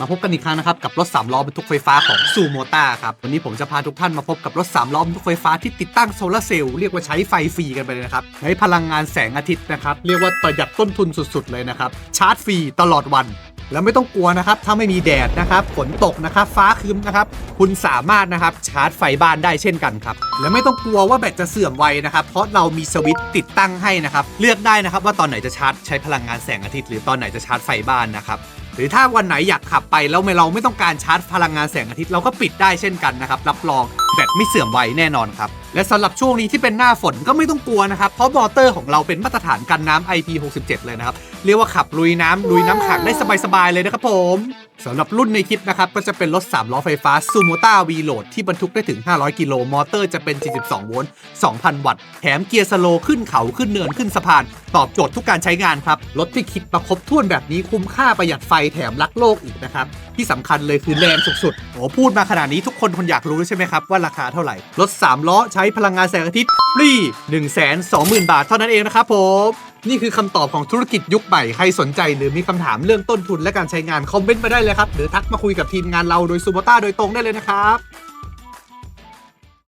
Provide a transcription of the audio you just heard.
มาพบกันอีกครั้งนะครับ กับรถ3ล้อบรรทุกไฟฟ้าของซูโมต้าครับ วันนี้ผมจะพาทุกท่านมาพบกับรถ3ล้อบรรทุกไฟฟ้าที่ติดตั้งโซลาร์เซลล์เรียกว่าใช้ไฟฟรีกันไปเลยนะครับใช้พลังงานแสงอาทิตย์นะครับ เรียกว่าประหยัดต้นทุนสุดๆเลยนะครับ ชาร์จฟรีตลอดวัน แล้วไม่ต้องกลัวนะครับ ถ้าไม่มีแดดนะครับ ฝนตกนะครับ ฟ้าครึ้มนะครับ คุณสามารถนะครับชาร์จไฟบ้านได้เช่นกันครับ และไม่ต้องกลัวว่าแบตจะเสื่อมไวนะครับ เพราะเรามีสวิตช์ติดตั้งให้นะครับ เลือกได้นะครับว่าตอนไหนจะชาร์จใช้พลังงานแสงอาทิตย์หรือตอนไหนจะชาร์จไฟบ้านนะครับ หรือถ้าวันไหนอยากขับไปแล้วไม่เราไม่ต้องการชาร์จพลังงานแสงอาทิตย์เราก็ปิดได้เช่นกันนะครับ รับรอง แบตไม่เสื่อมไวแน่นอนครับ และสำหรับช่วงนี้ที่เป็นหน้าฝนก็ไม่ต้องกลัวนะครับ เพราะมอเตอร์ของเราเป็นมาตรฐานกันน้ำ IP67 เลยนะครับ เรียกว่าขับลุยน้ำลุยน้ำขังได้สบาย ๆ เลยนะครับผมสำหรับรุ่นในคลิปนะครับ ก็จะเป็นรถ 3 ล้อไฟฟ้า s u m o t a V Load ที่บรรทุกได้ถึง 500 กิโลมอเตอร์จะเป็น42โวลต์ 2,000 วัตต์ แถมเกียร์สโลว์ขึ้นเขาขึ้นเนินขึ้นสะพาน ตอบโจทย์ทุกการใช้งานครับ รถที่คิดมาครบถ้วนแบบนี้คุ้มค่าประหยัดไฟแถมรักโลกอีกนะครับ ที่สำคัญเลยคือแรงสุดๆโอ้พูดมาขนาดนี้ทุกคนคงอยากรู้ใช่ไหมครับว่าราคาเท่าไหร่ รถ 3 ล้อใช้พลังงานแสงอาทิตย์ฟรี1 2 0 0 0 0 บาทเท่านั้นเองนะครับผมนี่คือคำตอบของธุรกิจยุคใหม่ ใครสนใจหรือมีคำถามเรื่องต้นทุนและการใช้งานคอมเมนต์มาได้เลยครับ หรือทักมาคุยกับทีมงานเราโดยซูโมต้าโดยตรงได้เลยนะครับ